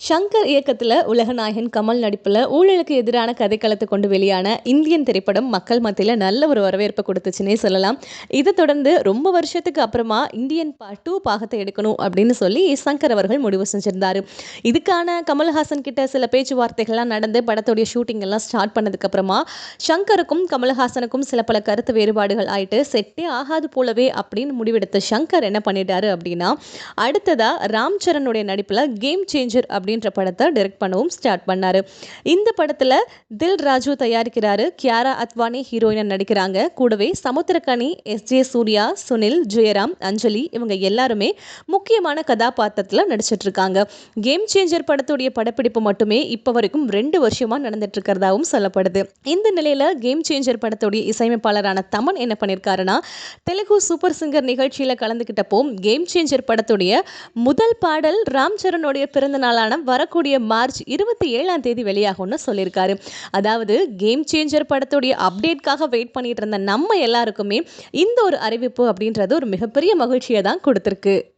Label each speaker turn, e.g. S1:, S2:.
S1: ஷங்கர் இயக்கத்தில் உலகநாயகன் கமல் நடிப்பில் ஊழலுக்கு எதிரான கதைக்களத்தை கொண்டு வெளியான இந்தியன் திரைப்படம் மக்கள் மத்தியில் நல்ல ஒரு வரவேற்பை கொடுத்துச்சுன்னே சொல்லலாம். இதை தொடர்ந்து ரொம்ப வருஷத்துக்கு அப்புறமா இந்தியன் பா டூ பாகத்தை எடுக்கணும் அப்படின்னு சொல்லி சங்கர் அவர்கள் முடிவு செஞ்சிருந்தார். இதுக்கான கமல்ஹாசன் கிட்ட சில பேச்சுவார்த்தைகள்லாம் நடந்து படத்துடைய ஷூட்டிங் எல்லாம் ஸ்டார்ட் பண்ணதுக்கப்புறமா ஷங்கருக்கும் கமல்ஹாசனுக்கும் சில பல கருத்து வேறுபாடுகள் ஆயிட்டு செட்டே ஆகாது போலவே அப்படின்னு முடிவெடுத்த ஷங்கர் என்ன பண்ணிட்டாரு அப்படின்னா அடுத்ததாக ராம் சரணுடைய நடிப்பில் கேம் சேஞ்சர் அப்படின்ற படத்தை டைரக்ட் பண்ணவும் ஸ்டார்ட் பண்ணார். இந்த படத்தில் தில் ராஜு தயாரிக்கிறாரு. கியாரா அத்வானி ஹீரோயினாக நடிக்கிறாங்க. கூடவே சமுத்திரக்கனி எஸ் ஜே சூர்யா சுனில் ஜெயராம் அஞ்சலி இவங்க எல்லாருமே முக்கியமான கதாபாத்திரத்தில் நடிச்சிட்டு இருக்காங்க கேம் சேஞ்சர் படத்துடைய படப்பிடிப்பு மட்டுமே இப்போ வரைக்கும் ரெண்டு வருஷமாக நடந்துட்டு இருக்கிறதாவும் சொல்லப்படுது. இந்த நிலையில் கேம் சேஞ்சர் படத்துடைய இசையமைப்பாளரான தமன் என்ன பண்ணியிருக்காருன்னா தெலுங்கு சூப்பர் சிங்கர் நிகழ்ச்சியில் கலந்துக்கிட்டப்போ கேம் சேஞ்சர் படத்துடைய முதல் பாடல் ராம் சரணுடைய பிறந்த நாளான வரக்கூடிய மார்ச் இருபத்தி ஏழாம் தேதி வெளியாகும்னு சொல்லியிருக்காரு. அதாவது கேம் சேஞ்சர் படத்துடைய அப்டேட்காக வெயிட் பண்ணிட்டு இருந்த நம்ம எல்லாருக்குமே இந்த ஒரு அறிவிப்பு அப்படின்றது ஒரு மிகப்பெரிய மகிழ்ச்சியை தான் கொடுத்துருக்கு.